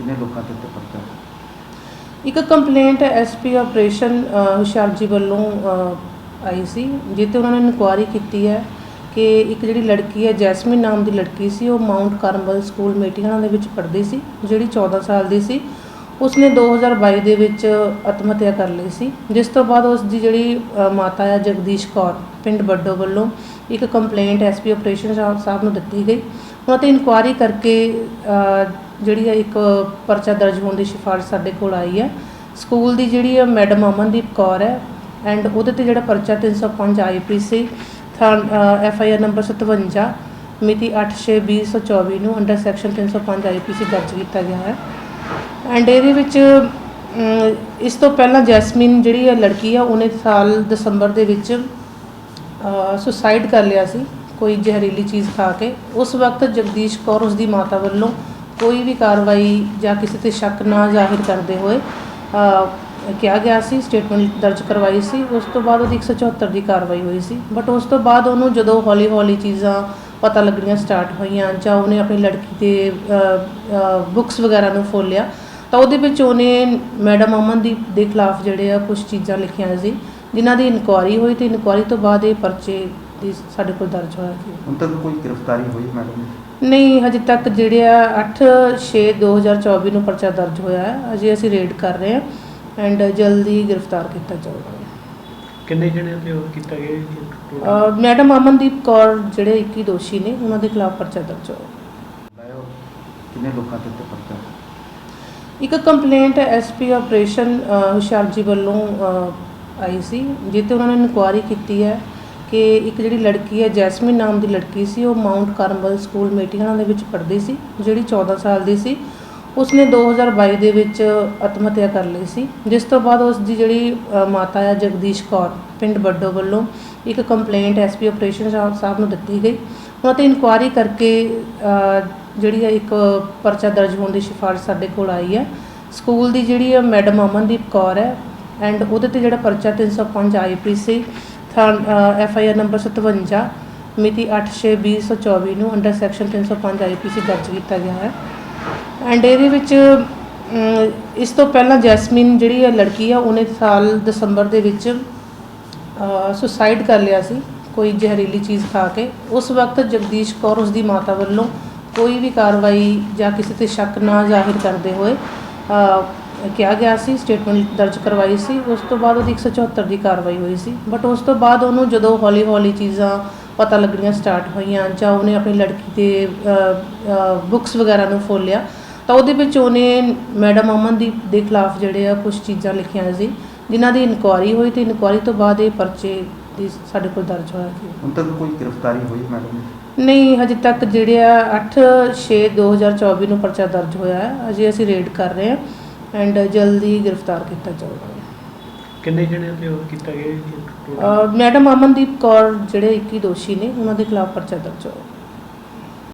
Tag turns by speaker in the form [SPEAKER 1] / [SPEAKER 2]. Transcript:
[SPEAKER 1] ਕਿੰਨੇ ਲੋਕਾਂ ਦੇ ਉੱਤੇ ਪਰਚਾ ਹੈ?
[SPEAKER 2] ਇੱਕ ਕੰਪਲੇਂਟ ਐਸਪੀ ਆਪਰੇਸ਼ਨ ਅ, ਹੁਸ਼ਿਆਰ ਜੀ ਵੱਲੋਂ ਅ, ਆਈ ਸੀ ਜਿੱਤੇ ਉਹਨਾਂ ਨੇ ਇਨਕੁਆਇਰੀ ਕੀਤੀ ਹੈ ਕਿ ਇੱਕ ਜਿਹੜੀ ਲੜਕੀ ਹੈ ਜੈਸਮੀਨ ਨਾਮ ਦੀ ਲੜਕੀ ਸੀ ਉਹ ਮਾਊਂਟ ਕਾਰਮਲ ਸਕੂਲ ਮੇਟੀਆਂ ਦੇ ਵਿੱਚ ਪੜ੍ਹਦੀ ਸੀ ਜਿਹੜੀ 14 ਸਾਲ ਦੀ ਸੀ ਉਸਨੇ 2022 ਦੇ ਵਿੱਚ ਆਤਮ ਹੱਤਿਆ ਕਰ ਲਈ ਸੀ ਜਿਸ ਤੋਂ ਬਾਅਦ ਉਸ ਦੀ ਜਿਹੜੀ ਅ, ਮਾਤਾ ਹੈ ਜਗਦੀਸ਼ ਕੌਰ ਪਿੰਡ ਬੱਡੋ ਵੱਲੋਂ ਇੱਕ ਕੰਪਲੇਂਟ ਐਸਪੀ ਆਪਰੇਸ਼ਨ ਸਾਹਿਬ ਨੂੰ ਦਿੱਤੀ ਗਈ ਉਹਨਾਂ ਤੇ ਇਨਕੁਆਇਰੀ ਕਰਕੇ ਅ, ਜਿਹੜੀ ਹੈ ਇੱਕ ਪਰਚਾ ਦਰਜ ਹੋਣ ਦੀ ਸਿਫਾਰਿਸ਼ ਸਾਡੇ ਕੋਲ ਆਈ ਹੈ। ਸਕੂਲ ਦੀ ਜਿਹੜੀ ਹੈ ਮੈਡਮ ਅਮਨਦੀਪ ਕੌਰ ਹੈ ਐਂਡ ਉਹਦੇ ਤੇ ਜਿਹੜਾ ਪਰਚਾ 305 IPC F I R number 57 ਮਿਤੀ 8/6/2024 ਨੂੰ ਅੰਡਰ ਸੈਕਸ਼ਨ 305 ਆਈਪੀਸੀ ਦਰਜ ਕੀਤਾ ਗਿਆ ਹੈ। ਐਂਡ ਇਹਦੇ ਵਿੱਚ ਇਸ ਤੋਂ ਪਹਿਲਾਂ ਜੈਸਮੀਨ ਜਿਹੜੀ ਹੈ ਲੜਕੀ ਆ, ਉਹਨੇ ਸਾਲ ਦਸੰਬਰ ਦੇ ਵਿੱਚ ਸੁਸਾਈਡ ਕਰ ਲਿਆ ਸੀ, ਕੋਈ ਜ਼ਹਿਰੀਲੀ ਚੀਜ਼ ਖਾ ਕੇ। ਉਸ ਵਕਤ ਜਗਦੀਸ਼ ਕੌਰ ਉਸ ਦੀ ਮਾਤਾ ਵੱਲੋਂ ਕੋਈ ਵੀ ਕਾਰਵਾਈ ਜਾਂ ਕਿਸੇ ਤੇ ਸ਼ੱਕ ਨਾ ਜ਼ਾਹਿਰ ਕਰਦੇ ਹੋਏ ਕਿਹਾ ਗਿਆ ਸੀ ਸਟੇਟਮੈਂਟ ਦਰਜ ਕਰਵਾਈ ਸੀ, ਉਸ ਤੋਂ ਬਾਅਦ ਉਹਦੀ 174 ਦੀ ਕਾਰਵਾਈ ਹੋਈ ਸੀ। ਬਟ ਉਸ ਤੋਂ ਬਾਅਦ ਉਹਨੂੰ ਜਦੋਂ ਹੌਲੀ ਹੌਲੀ ਚੀਜ਼ਾਂ ਪਤਾ ਲੱਗਣੀਆਂ ਸਟਾਰਟ ਹੋਈਆਂ ਜਾਂ ਉਹਨੇ ਆਪਣੀ ਲੜਕੀ ਦੇ ਬੁੱਕਸ ਵਗੈਰਾ ਨੂੰ ਫੋਲਿਆ, ਤਾਂ ਉਹਦੇ ਵਿੱਚ ਉਹਨੇ ਮੈਡਮ ਅਮਨਦੀਪ ਦੇ ਖਿਲਾਫ ਜਿਹੜੇ ਆ ਕੁਝ ਚੀਜ਼ਾਂ ਲਿਖੀਆਂ ਸੀ, ਜਿਨ੍ਹਾਂ ਦੀ ਇਨਕੁਆਇਰੀ ਹੋਈ ਤੇ ਇਨਕੁਆਇਰੀ ਤੋਂ ਬਾਅਦ ਇਹ ਪਰਚੇ ਦੀ ਸਾਡੇ ਕੋਲ ਦਰਜ ਹੋਇਆ ਸੀ
[SPEAKER 1] ਹੁਣ ਤੱਕ ਕੋਈ ਗ੍ਰਿਫਤਾਰੀ ਹੋਈ ਮੈਡਮ?
[SPEAKER 2] ਨਹੀਂ ਹਜੇ ਤੱਕ ਜਿਹੜੇ ਆ 8/6/2024 ਨੂੰ ਪਰਚਾ ਦਰਜ ਹੋਇਆ ਹੈ ਅਜੇ ਅਸੀਂ ਰੇਡ ਕਰ ਰਹੇ ਹਾਂ ਐਂਡ ਜਲਦੀ ਗ੍ਰਿਫਤਾਰ ਕੀਤਾ ਜਾਊਗਾ
[SPEAKER 3] ਕਿੰਨੇ ਜਣਿਆਂ ਤੇ ਉਹ ਕੀਤਾ ਗਿਆ ਜੀ total?
[SPEAKER 2] ਅਹ ਮੈਡਮ ਅਮਨਦੀਪ ਕੌਰ ਜਿਹੜੇ 21 ਦੋਸ਼ੀ ਨੇ ਉਹਨਾਂ ਦੇ ਖਿਲਾਫ ਪਰਚਾ ਦਰਜ ਹੋਇਆ
[SPEAKER 1] ਕਿੰਨੇ ਲੋਕਾਂ ਉੱਤੇ ਪਰਚਾ?
[SPEAKER 2] ਇੱਕ ਕੰਪਲੇਂਟ ਐਸਪੀ ਆਪਰੇਸ਼ਨ ਅ, ਹੁਸ਼ਿਆਰ ਜੀ ਵੱਲੋਂ ਆਈ ਸੀ ਜਿੱਤੇ ਉਹਨਾਂ ਨੇ ਇਨਕੁਆਇਰੀ ਕੀਤੀ ਹੈ ਕਿ ਇੱਕ ਜਿਹੜੀ ਲੜਕੀ ਹੈ, ਜੈਸਮਿਨ ਨਾਮ ਦੀ ਲੜਕੀ ਸੀ, ਉਹ ਮਾਊਂਟ ਕਾਰਮਲ ਸਕੂਲ ਮੇਟੀਆਂ ਦੇ ਵਿੱਚ ਪੜ੍ਹਦੀ ਸੀ, ਜਿਹੜੀ 14 ਸਾਲ ਦੀ ਸੀ। ਉਸਨੇ 2022 ਦੇ ਵਿੱਚ ਆਤਮ ਹੱਤਿਆ ਕਰ ਲਈ ਸੀ, ਜਿਸ ਤੋਂ ਬਾਅਦ ਉਸ ਦੀ ਜਿਹੜੀ ਮਾਤਾ ਹੈ, ਜਗਦੀਸ਼ ਕੌਰ, ਪਿੰਡ ਬੱਡੋ ਵੱਲੋਂ ਇੱਕ ਕੰਪਲੇਂਟ ਐਸਪੀ ਆਪਰੇਸ਼ਨ ਸਾਹਿਬ ਨੂੰ ਦਿੱਤੀ ਗਈ। ਉਹਨਾਂ ਤੇ ਇਨਕੁਆਇਰੀ ਕਰਕੇ ਜਿਹੜੀ ਹੈ, ਇੱਕ ਪਰਚਾ ਦਰਜ ਹੋਣ ਦੀ ਸਿਫਾਰਿਸ਼ ਸਾਡੇ ਕੋਲ ਆਈ ਹੈ। ਸਕੂਲ ਦੀ ਜਿਹੜੀ ਹੈ, ਮੈਡਮ ਅਮਨਦੀਪ ਕੌਰ ਹੈ ਐਂਡ ਉਹਦੇ ਤੇ ਜਿਹੜਾ ਪਰਚਾ 305 IPC F I R number 57 ਮਿਤੀ 8/6/2024 ਨੂੰ ਅੰਡਰ ਸੈਕਸ਼ਨ 305 ਆਈਪੀਸੀ ਦਰਜ ਕੀਤਾ ਗਿਆ ਹੈ। ਐਂਡ ਇਹਦੇ ਵਿੱਚ ਇਸ ਤੋਂ ਪਹਿਲਾਂ ਜੈਸਮੀਨ ਜਿਹੜੀ ਹੈ ਲੜਕੀ ਆ, ਉਹਨੇ ਸਾਲ ਦਸੰਬਰ ਦੇ ਵਿੱਚ ਸੁਸਾਈਡ ਕਰ ਲਿਆ ਸੀ, ਕੋਈ ਜ਼ਹਿਰੀਲੀ ਚੀਜ਼ ਖਾ ਕੇ। ਉਸ ਵਕਤ ਜਗਦੀਸ਼ ਕੌਰ ਉਸ ਦੀ ਮਾਤਾ ਵੱਲੋਂ ਕੋਈ ਵੀ ਕਾਰਵਾਈ ਜਾਂ ਕਿਸੇ ਤੇ ਸ਼ੱਕ ਨਾ ਜ਼ਾਹਿਰ ਕਰਦੇ ਹੋਏ ਕਿਹਾ ਗਿਆ ਸੀ ਸਟੇਟਮੈਂਟ ਦਰਜ ਕਰਵਾਈ ਸੀ ਉਸ ਤੋਂ ਬਾਅਦ ਉਹਦੀ 174 ਦੀ ਕਾਰਵਾਈ ਹੋਈ ਸੀ। ਬਟ ਉਸ ਤੋਂ ਬਾਅਦ ਉਹਨੂੰ ਜਦੋਂ ਹੌਲੀ ਹੌਲੀ ਚੀਜ਼ਾਂ ਪਤਾ ਲੱਗਣੀਆਂ ਸਟਾਰਟ ਹੋਈਆਂ ਜਾਂ ਉਹਨੇ ਆਪਣੀ ਲੜਕੀ ਦੇ ਬੁੱਕਸ ਵਗੈਰਾ ਨੂੰ ਫੋਲਿਆ ਤਾਂ ਉਹਦੇ ਵਿੱਚ ਉਹਨੇ ਮੈਡਮ ਅਮਨਦੀਪ ਦੇ ਖਿਲਾਫ ਜਿਹੜੇ ਆ ਕੁਝ ਚੀਜ਼ਾਂ ਲਿਖੀਆਂ ਸੀ ਜਿਨ੍ਹਾਂ ਦੀ ਇਨਕੁਆਇਰੀ ਹੋਈ ਤੇ ਇਨਕੁਆਇਰੀ ਤੋਂ ਬਾਅਦ ਇਹ ਪਰਚੇ ਦੀ ਸਾਡੇ ਕੋਲ ਦਰਜ ਹੋਇਆ ਸੀ
[SPEAKER 1] ਹੁਣ ਤੱਕ ਕੋਈ ਗ੍ਰਿਫਤਾਰੀ ਹੋਈ ਮੈਡਮ ਦੀ?
[SPEAKER 2] ਨਹੀਂ ਹਜੇ ਤੱਕ ਜਿਹੜੇ ਆ 8/6/2024 ਨੂੰ ਪਰਚਾ ਦਰਜ ਹੋਇਆ ਹੈ। ਅਜੇ ਅਸੀਂ ਰੇਡ ਕਰ ਰਹੇ ਹਾਂ। ਐਂਡ ਜਲਦੀ ਗ੍ਰਿਫਤਾਰ ਕੀਤਾ ਜਾਊਗਾ
[SPEAKER 3] ਕਿੰਨੇ ਜਣਿਆਂ ਤੇ ਉਹ ਕੀਤਾ ਗਿਆ ਜੀ total?
[SPEAKER 2] ਅਹ ਮੈਡਮ ਅਮਨਦੀਪ ਕੌਰ ਜਿਹੜੇ 21 ਦੋਸ਼ੀ ਨੇ ਉਹਨਾਂ ਦੇ ਖਿਲਾਫ ਪਰਚਾ ਦਰਜ ਹੋਇਆ